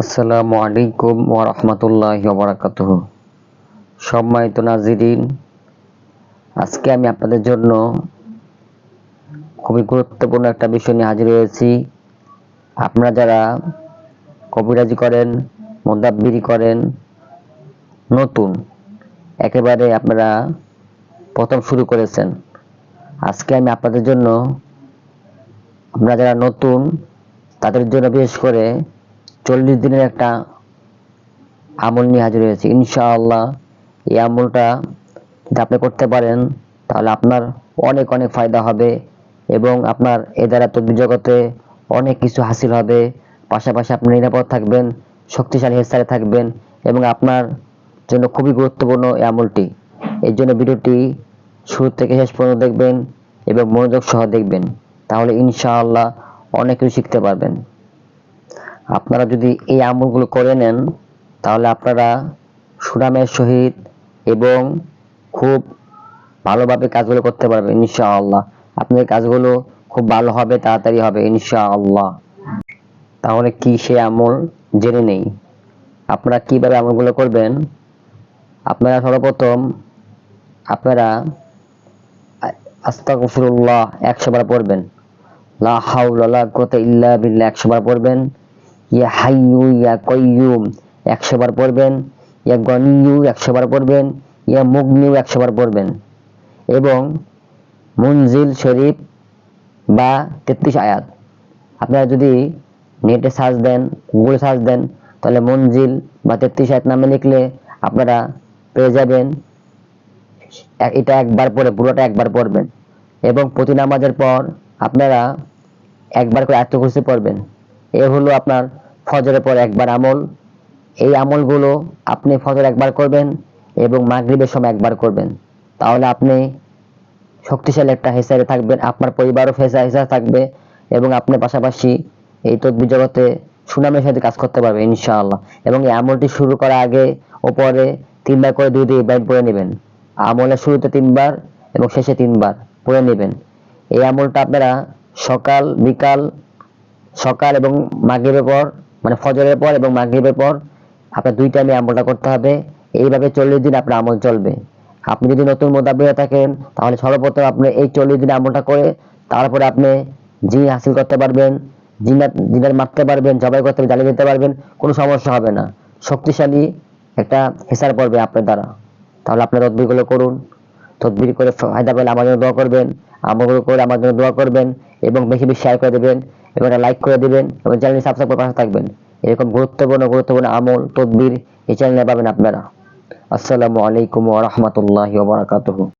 আসসালামু আলাইকুম ওয়া রাহমাতুল্লাহি ওয়া বারাকাতুহু। সম্মানিত নাজিরিন, আজকে আমি আপনাদের জন্য খুবই গুরুত্বপূর্ণ একটা বিষয় নিয়ে হাজির হয়েছি। আপনারা যারা কবিরাজি করেন, মোদাব্বিরি করেন, নতুন, একেবারে আপনারা প্রথম শুরু করেছেন। আজকে আমি আপনাদের জন্য আপনারা যারা নতুন, তাদের জন্য বিশেষ করে চল্লিশ দিনের একটা আমল নিয়ে হাজির হয়েছে। ইনশাআল্লাহ এই আমলটা যদি আপনি করতে পারেন, তাহলে আপনার অনেক অনেক ফায়দা হবে এবং আপনার এ দ্বারা তদ্বির জগতে অনেক কিছু হাসিল হবে। পাশাপাশি আপনি নিরাপদ থাকবেন, শক্তিশালী হেসারে থাকবেন এবং আপনার জন্য খুবই গুরুত্বপূর্ণ এই আমলটি। এর জন্য ভিডিওটি শুরু থেকে শেষ পর্যন্ত দেখবেন এবং মনোযোগ সহ দেখবেন। তাহলে ইনশাআল্লাহ অনেক কিছু শিখতে পারবেন। আপনারা যদি এই আমলগুলো করে নেন, তাহলে আপনারা সুনামের সহিত এবং খুব ভালোভাবে কাজগুলো করতে পারবেন, ইনশাআল্লাহ। আপনাদের কাজগুলো খুব ভালো হবে, তাড়াতাড়ি হবে, ইনশাআল্লাহ। তাহলে কি সে আমল জেনে নেই? আপনারা কীভাবে আমলগুলো করবেন? আপনারা সর্বপ্রথম আপনারা আস্তাগফিরুল্লাহ একশো বার পড়বেন। লা হাওলা লা কুওয়াতা ইল্লা বিল্লাহ একশো বার পড়বেন। ইয়া হাইয়ু, ইয়া কয়্যুম একশো বার পড়বেন। ইয়া গনিয়ু, একশো বার পড়বেন। ইয়া মুগনিউ একশো বার পড়বেন। এবং মুনজিল শরীফ বা তেত্রিশ আয়াত। আপনারা যদি নেটে সার্চ দেন, গুগলে সার্চ দেন, তাহলে মঞ্জিল বা তেত্রিশ আয়াত নামে লিখলে আপনারা পেয়ে যাবেন। এটা একবার পরে পুরোটা একবার পড়বেন। এবং প্রতি নামাজের পর আপনারা একবার করে আত্ম কুরসি পড়বেন। এ হলো আপনার ফজরের পর একবার আমল। এই আমলগুলো আপনি ফজর একবার করবেন এবং মাগরিবের সময় একবার করবেন। তাহলে আপনি শক্তিশালী একটা হেসারে থাকবেন, আপনার পরিবারও ফেসা হেসা থাকবে এবং আপনি পাশাপাশি এই তদ্বির জগতে সুনামের সাথে কাজ করতে পারবে ইনশাআল্লাহ। এবং এই আমলটি শুরু করার আগে ও পরে তিনবার করে দুই দুই বাইট পড়ে নেবেন। আমলের শুরুতে তিনবার এবং শেষে তিনবার পড়ে নেবেন। এই আমলটা আপনারা সকাল, বিকাল, সকাল এবং মাগের পর মানে ফজরের পর এবং মাগরিবের পর আপনার দুই টাইমে আমলটা করতে হবে। এইভাবে চল্লিশ দিন আপনার আমল চলবে। আপনি যদি নতুন মোদাব্বি হয়ে থাকেন, তাহলে সর্বপ্রথম আপনি এই চল্লিশ দিন আমলটা করে তারপরে আপনি জিন হাসিল করতে পারবেন, জিনাত জিনার মারতে পারবেন, জবাই করতে জ্বালিয়ে দিতে পারবেন, কোনো সমস্যা হবে না। শক্তিশালী একটা হেসার পড়বে আপনার দ্বারা। তাহলে আপনার তদবিরগুলো করুন। তদবির করে ফায়দা পেলে আমার জন্য দোয়া করবেন, আমলগুলো করে আমার জন্য দোয়া করবেন। এবং বেশি বেশি শেয়ার করে দেবেন এবং একটা লাইক করে দেবেন এবং চ্যানেল সাবস্ক্রাইব করে পাশে থাকবেন। এরকম গুরুত্বপূর্ণ গুরুত্বপূর্ণ আমল, তদবির এই চ্যানেলে পাবেন আপনারা। আসসালামু আলাইকুম ওয়া বারাকাতুহু।